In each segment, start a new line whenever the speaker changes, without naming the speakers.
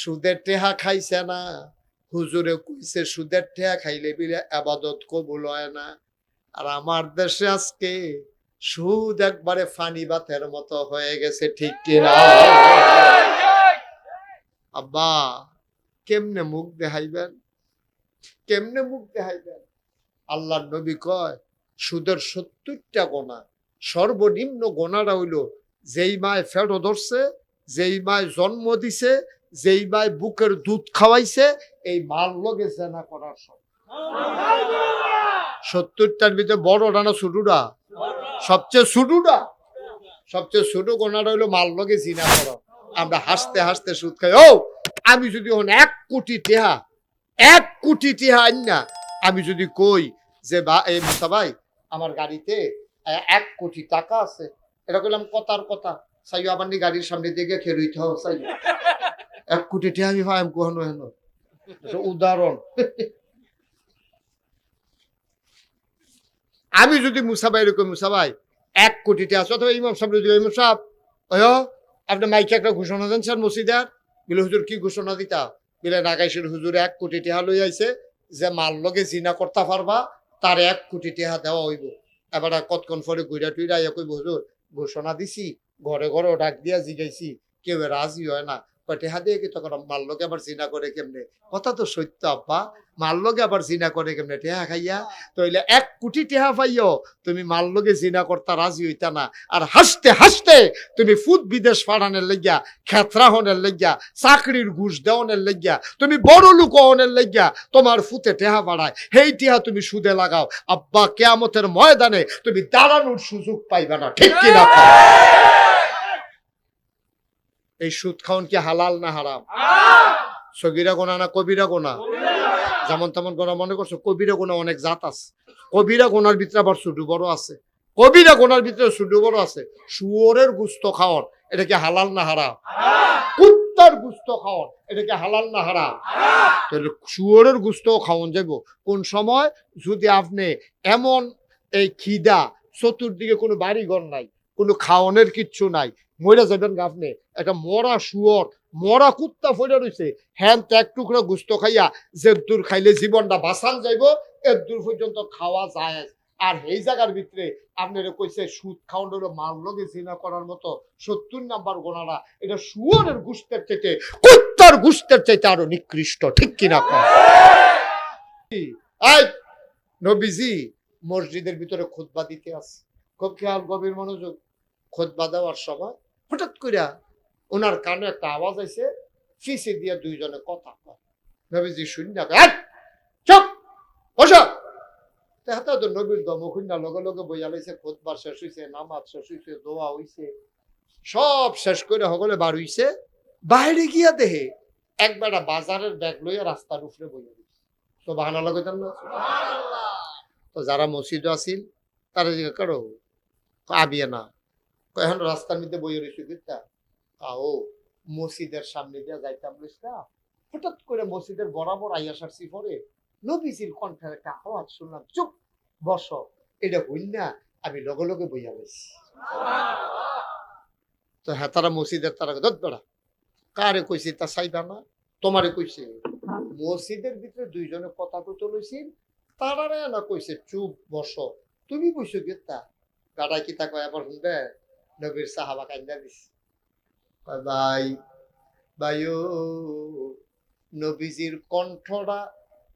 সুদের টেহা খাইছে না। হুজুরে কইছে, সুদের টেহা খাইলে বিলে আবাদত কবুল হয় না। আর আমার দেশে আজকে সুদ একবারে ফানি বাতের মতো হয়ে গেছে, ঠিক কিনা আব্বা, কেমনে মুখ দেখাইবেন? কেমনে মুখ দেখাইবেন? আল্লাহ নবী কয়, সুদের সত্তরটা গোনা, সর্বনিম্ন গোনাটা হইল যেই মায় ফেরো ধরছে, যেই মায় জন্ম দিছে যেই ভাই বুকের দুধ খাওয়াইছে, এই মাল লগে জেনা করার সব সত্তরটার ভিতরে বড় না ছোটটা সবচেয়ে ছোটটা সবচেয়ে ছোট গোনাটা হইল মাল লগে জিনা করা। আমরা হাসতে হাসতে সুদ খাই। ও, আমি যদি হন এক কোটি টেহা, এক কোটি টেহা আইন না, আমি যদি কই যে বা এই মুসা ভাই, আমার গাড়িতে এক কোটি টাকা আছে। এটা কইলাম কথার কথা। সাইও আমার নি গাড়ির সামনে দিকে খেলুইতে হবে সাইও এক কোটি টেহা আমি ভাই আমি কখনো হেন। উদাহরণ। আমি যদি মুসা ভাই এরকম মুসা ভাই এক কোটি আছে অথবা ইমাম সাহেব যদি ইমাম সাহেব অয় আপনি মাইকে একটা ঘোষণা দেন স্যার মসজিদার। বিলে হুজুর কি ঘোষণা দিতা? বিলে নাগাইশের হুজুর এক কোটি টাকা লই আইছে যে মাল লগে জিনা করতে পারবা তার এক কোটি টাকা দেওয়া হইব। এবার কতক্ষণ পরে ঘুরা টুইরা ইয়া কইব হুজুর ঘোষণা দিছি ঘরে ঘরে ডাক দিয়া জিগাইছি কেউ রাজি হয় না। দিয়ে কি তখন আবার করে কেমনে? কথা তো সত্য, আব্বা। আবার করে কেমনে? টেহা খাইয়া তইলে এক কোটি টেহা পাইও, তুমি রাজি হইতা না। আর হাসতে হাসতে তুমি ফুট বিদেশ ফাড়ানের লেগিয়া, খেতরা হনের লেগিয়া, চাকরির ঘুষ দেওয়ানের লেগিয়া, তুমি বড় লোক হনের লেগিয়া তোমার ফুতে টেহা বাড়ায়। সেই টেহা তুমি সুদে লাগাও। আব্বা, কেয়ামতের ময়দানে তুমি দাঁড়ানোর সুযোগ পাইবে না। ঠিক কিনা? এই সুদ খাওন কি হালাল না হারাম? সগিরা গোনা না কবিরা গোনা? যেমন তেমন গোনা মনে করছ কবিরা গোনা অনেক জাত আছে। কবিরা গোনার ভিতরে আবার ছোট বড় আছে। কবিরা গোনার ভিতরে ছোট বড় আছে। শুয়োরের গুস্ত খাওয়ার এটা কি হালাল না হারাম? কুত্তার গুস্ত খাওয়ার এটা কি হালাল না হারাম? তাহলে শুয়োরের গুস্ত খাওয়ান যাব কোন সময়? যদি আপনি এমন এই খিদা চতুর্দিকে কোনো বাড়ি ঘর নাই কোনো খাওয়ানোর কিচ্ছু নাই মরে যাবেন আপনি একটা মরা শুয়োর, মরা কুত্তা ফেলে রয়েছে হ্যান তো এক টুকরো গুস্ত খাইয়া যে দূর খাইলে জীবনটা বাঁচান যাইব এর দূর পর্যন্ত খাওয়া যায় আর এই জায়গার ভিতরে আপনারা কইছে, সুদ খাওয়ান হলো মাল লগে জিনা করার মতো সত্তর নাম্বার গোনারা। এটা শুয়োরের গুস্তের চাইতে, কুত্তার গুস্তের চাইতে আরও নিকৃষ্ট, ঠিক কিনা? নবীজি, মসজিদের ভিতরে খুতবা দিতে আছে খুব খেয়াল গভীর মনোযোগ। খুতবা দেওয়ার সময় হঠাৎ কইরা ওনার কানে একটা আওয়াজ আইছে ফিসে দিয়ে দুইজনে কথা কয়। নবীজি শূন্য চুপ বসো। তেহাতা তো নবীর লগে লগে বইয়া লাইছে খুতবার শেষ হইছে নামাজ শেষ হইছে দোয়া হইছে সব শেষ করে সকলে বার হইছে। বাইরে গিয়া দেহে একবেলা বাজারের ব্যাগ লইয়া রাস্তার উপরে বইয়া তো বাহানা লাগাইতাম না? তো যারা মসজিদ আছিল তারা জিজ্ঞাসা করো আবিয়ে না এখন রাস্তার মধ্যে বইয়ে রয়েছে কিতা আও মসজিদের সামনে দিয়ে যাইতাম বুঝতা হঠাৎ করে মসজিদের বরাবর আইয়া সারছি পরে নবীজির কণ্ঠের একটা আওয়াজ শুনলাম, চুপ, বস, এটা হইল না, আমি লগে লগে বইয়া গেছি তো হ্যাঁ তারা মসজিদের তারা দত বেড়া, কারে কইছি তা চাইবা না? তোমারে কইছে? মসজিদের ভিতরে দুইজনে কথা কইতে লইছি তারারে না কইছে, চুপ, বস, তুমি বইছো গেতা? গাড়া কি তা কয়, আবার শুনবে? নবীর সাহাবা কান্দা দিস ভাই ভাইও নবীজির কণ্ঠটা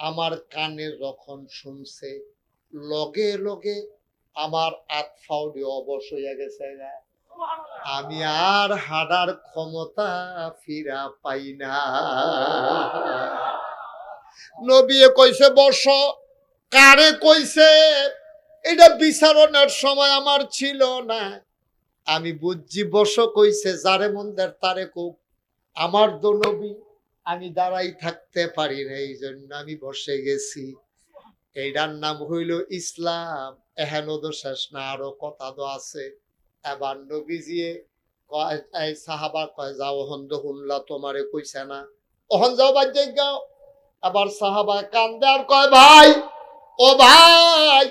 আমার কানে যখন শুনছে লগে লগে আমার আতফাও দিয়ে অবশ হইয়া গেছে গা। আমি আর হাডার ক্ষমতা ফিরা পাই না নবীয়ে কইছে বস কারে কইছে এটা বিচারণের সময় আমার ছিল না আমি বুঝছি বস কইছে যারে মন্দের তারে কুক। আমার তো নবী, আমি দাঁড়াই থাকতে পারি না এই জন্য আমি বসে গেছি। এইটার নাম হইল ইসলাম। এহেন তো শেষ না, আরও কথা তো আছে। এবার নবীজিয়ে এই সাহাবা, কয়, যাও হন্দ হুল্লা, তোমারে কইছে না। অহন যাও বাজ্যে গাও আবার সাহাবা কান্দে আর কয়, ভাই, ও ভাই,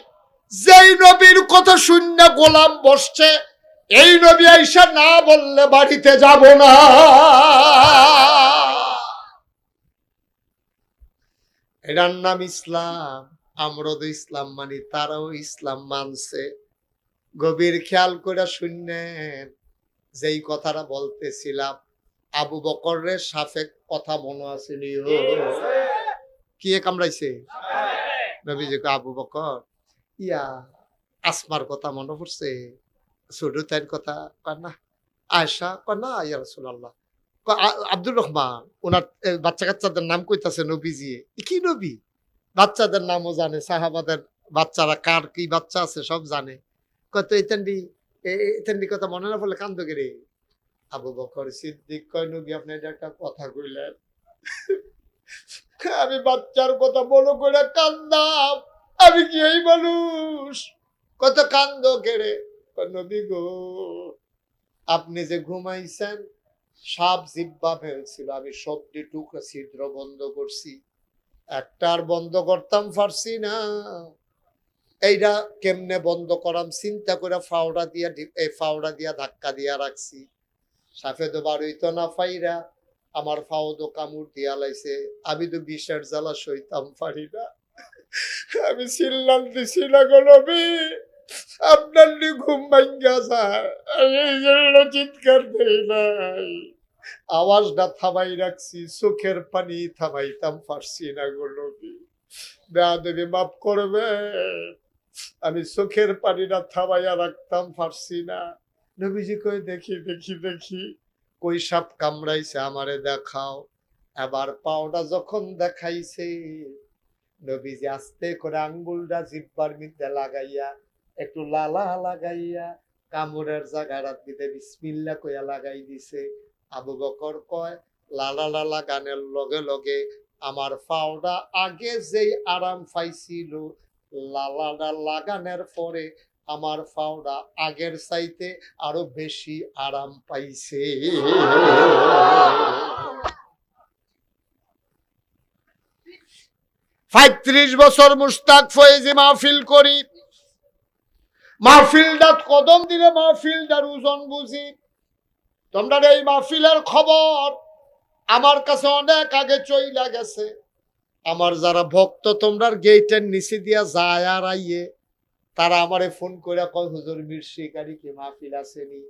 যেই নবীর কথা শূন্য গোলাম বসছে এই নবী আইসা না বললে বাড়িতে যাব না। এটার নাম ইসলাম আমরা তো ইসলাম মানি তারাও ইসলাম মানছে। গভীর খেয়াল করে শুনলেন যেই কথাটা বলতেছিলাম আবু বকরের সাফেক কথা মনে আছে নিও কি কামড়াইছে? নবীজি কয়, আবু বকর। ইয়া আসমার কথা মনে পড়ছে? তাইর কথা কয় না আয়সা কয় না ইয়া আ- আব্দুর রহমান ওনার বাচ্চা কাচ্চাদের নাম কইতাছে নবীজি এ কি নবী বাচ্চাদের নামও জানে সাহাবাদের বাচ্চারা কার কি বাচ্চা আছে সব জানে। কত ইতান্ডি ইতান্ডি কথা মনে না পড়লে কান্দ রে? আবু বকর সিদ্দিক কয়, নবী, আপনি এটা একটা কথা কইলেন। আমি বাচ্চার কথা মনে করে কান্দাম, আমি কি এই মানুষ? কত কান্দ কেড়ে নবী গো আপনি যে ঘুমাইছেন, সাপ জিব্বা ফেলছিল। আমি সবটি টুকরা ছিদ্র বন্ধ করছি। একটার বন্ধ করতাম পারছি না। এইটা কেমনে বন্ধ করাম চিন্তা করে ফাওড়া দিয়া এই ফাওড়া দিয়া ধাক্কা দিয়া রাখছি। সাফে তো বাড়িতো না ফাইরা। আমার ফাও তো কামড় দিয়া লাইছে। আমি তো বিষের জ্বালা সইতাম পারি না। আমি চিল্লাম দিছি না গো আপনার ঘুম ভাঙ্গা আমি এই জন্য চিৎকার দেই নাই। আওয়াজটা থামাই রাখছি, চোখের পানি থামাইতাম, পারছি না গো নবী। বেয়াদবি মাফ করবে। আমি চোখের পানিটা থামাইয়া রাখতাম, পারছি না। নবীজি কই, দেখি দেখি দেখি। কই সাপ কামড়াইছে, আমারে দেখাও। এবার পাওটা যখন দেখাইছে, নবীজি আস্তে করে আঙ্গুলটা জিব্বার মধ্যে লাগাইয়া একটু লালা লাগাইয়া কামড়ের জায়গাটা দিতে বিসমিল্লা কইয়া লাগাই দিছে। আবু বকর কয়, লালা লালা গানের লগে লগে আমার পাওটা আগে যেই আরাম পাইছিল লালাটা লাগানোর পরে আমার পাওটা আগের চাইতে আরও বেশি আরাম পাইছে। পঁয়ত্রিশ বছর মুস্তাক ফয়েজি মাহফিল করি। মাহফিলটা কদম দিলে মাহফিলটার ওজন বুঝি। তোমরা এই মাহফিলের খবর, আমার কাছে অনেক আগে চইলা গেছে। আমার যারা ভক্ত তোমরা গেটের নিচে দিয়া যায় আর আইয়ে, তারা আমারে ফোন করে কয়, হুজুর মির শিকারি কি মাহফিল আসেনি?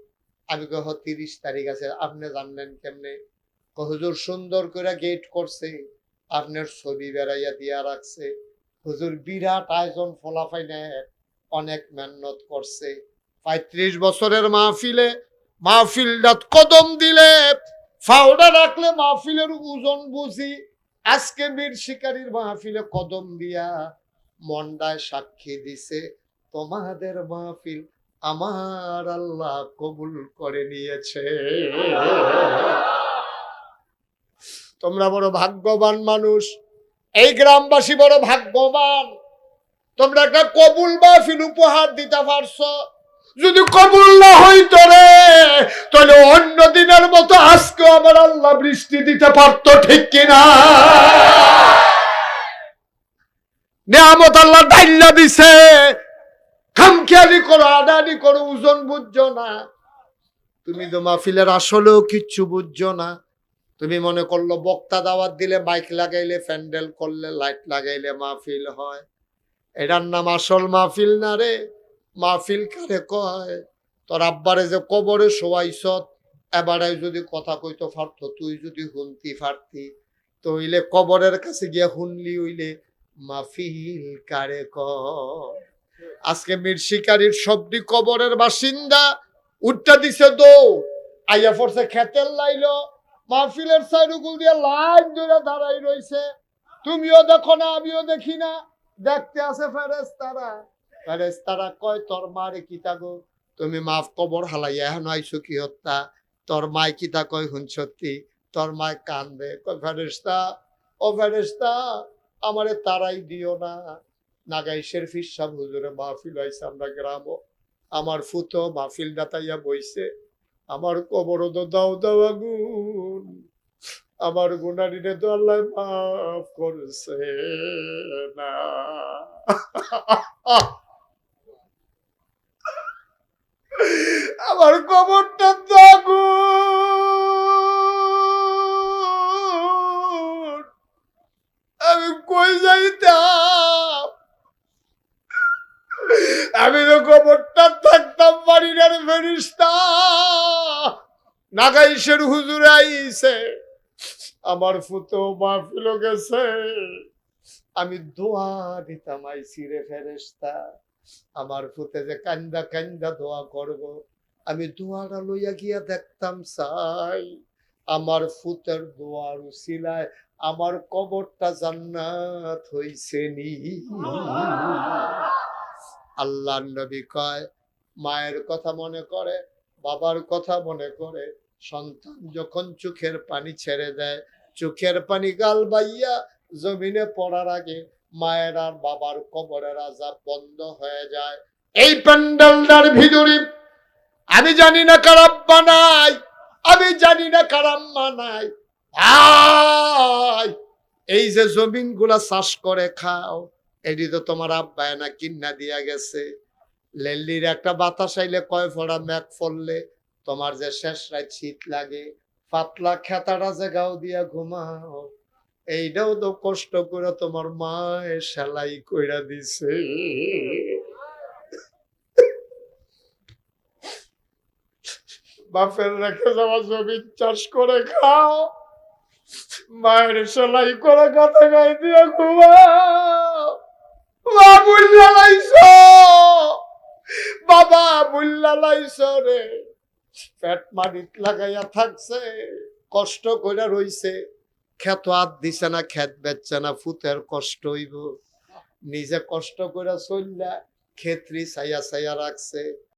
আমি কহ তিরিশ তারিখ আছে, আপনি জানলেন কেমনে? হুজুর সুন্দর করে গেট করছে, আপনার ছবি বেড়াইয়া দিয়া রাখছে। হুজুর, বিরাট আয়োজন ফলাফাইনের। অনেক মেহনত করছে। পঁয়ত্রিশ বছরের মাহফিলে, মাহফিলটা কদম দিলে, ফাউডা রাখলে মাহফিলের ওজন বুঝি। আজকে বীর শিকারীর মাহফিলে কদম দিয়া মন্ডায় সাক্ষী দিছে, তোমাদের মাহফিল আমার আল্লাহ কবুল করে নিয়েছে। তোমরা বড় ভাগ্যবান মানুষ, এই গ্রামবাসী বড় ভাগ্যবান। তোমরা একটা কবুল মাহফিল উপহার দিতে পারছ। যদি কবুল না হইতো রে তাহলে অন্য দিনের মতো আজকে আমার আল্লাহ বৃষ্টি দিতে পারত ঠিক কিনা? নিয়ামত আল্লাহ ডাইল্লা দিছে। খামখেয়ালি করো, আদানি করো ওজন বুঝছ না। তুমি তো মাহফিলের আসলেও কিচ্ছু বুঝছ না। তুমি মনে করল বক্তা দাওয়াত দিলে মাইক লাগাইলে প্যান্ডেল করলে, লাইট লাগাইলে মাহফিল হয়। এটার নাম আসল মাহফিল না রে? মাহফিল কারে কয়? তোর আব্বারে যে কবরে শোয়াইছত এবারে যদি কথা কইতো পারতো তুই যদি শুনতি পারতি তো হইলে কবরের কাছে গিয়া শুনলি হইলে মাহফিল কারে কয়? আজকে মীর শিকারীর সবটি কবরের বাসিন্দা উঠটা দিছে দো আইয়া পড়ছে খেতের লাইলো। মাহফিলের সাইডুকুল দিয়ে লাইন ধরে দাঁড়াই রইছে। তুমিও দেখো না, আমিও দেখি না। দেখতে আছে ফেরেস তারা ফেরেস তারা কয়, তোর মারে কিতা গো? তুমি মাফ কবর হালাইয়া এখন আইসো কি হত্যা? তোর মায় কিতা কয় হুন সত্যি? তোর মায় কান্দে। কয় ফেরেস্তা ও ফেরেস্তা আমারে তারাই দিও না। নাগাই নাগাইশের ফিসাব হুজুরে মাহফিল হয়েছে আমরা গ্রাম আমার ফুতো মাহফিল দাতাইয়া বইছে। আমার কবর তো দাও দাও আগুন। আমার গুনারিনে তো আল্লাহ মাফ করছে না। আমার কবরটা আগুন আমি কই যাইতাম? আমি তো কবরটা থাকতাম, বাড়ির ফেরিস্তা। নাগাইশের হুজুরে আইছে। আমার ফুতো মাহফিল গেছে। আমি দোয়া দিতাম আই রে ফেরেস্তা আমার ফুতে যে কান্দা কান্দা দোয়া করব, আমি দোয়াটা লইয়া গিয়া দেখতাম চাই আমার ফুতের দোয়ার উসিলায় আমার কবরটা জান্নাত হইছে নি আল্লাহ নবী কয়, মায়ের কথা মনে করে, বাবার কথা মনে করে সন্তান যখন চোখের পানি ছেড়ে দেয়, চোখের পানি গাল বাইয়া জমিনে পড়ার আগে মায়ের আর বাবার কবরের আজাব বন্ধ হয়ে যায়। এই প্যান্ডেলটার ভিতরে আমি জানি না কারাম বানাই আমি জানি না কারাম বানাই আয়, এই যে জমিনগুলা চাষ করে খাও, এটি তো তোমার আব্বায় না কিন্না দিয়া গেছে। লেল্লির একটা বাতাস আইলে কয় ফোড়া ম্যাক ফললে তোমার যে শেষ রাত শীত লাগে, পাতলা খেতাটা যে গাও দিয়া ঘুমাও এইটাও তো কষ্ট করে তোমার মায়ে সেলাই কইরা দিছে। বাপের রেখে যাওয়া জমিন চাষ করে খাও, মায়ের সেলাই করে গাতে গায়ে দিয়ে ঘুমাও। মা বুল্লা লাইছ বাবা বুল্লা লাইছ রে। পেট মাটিত লাগাইয়া থাকছে, কষ্ট করে রইছে। খেত হাত দিছে না, খেত বেচছে না, ফুতের কষ্ট হইব। নিজে কষ্ট করে চললা ক্ষেত্রি চাইয়া চাইয়া রাখছে।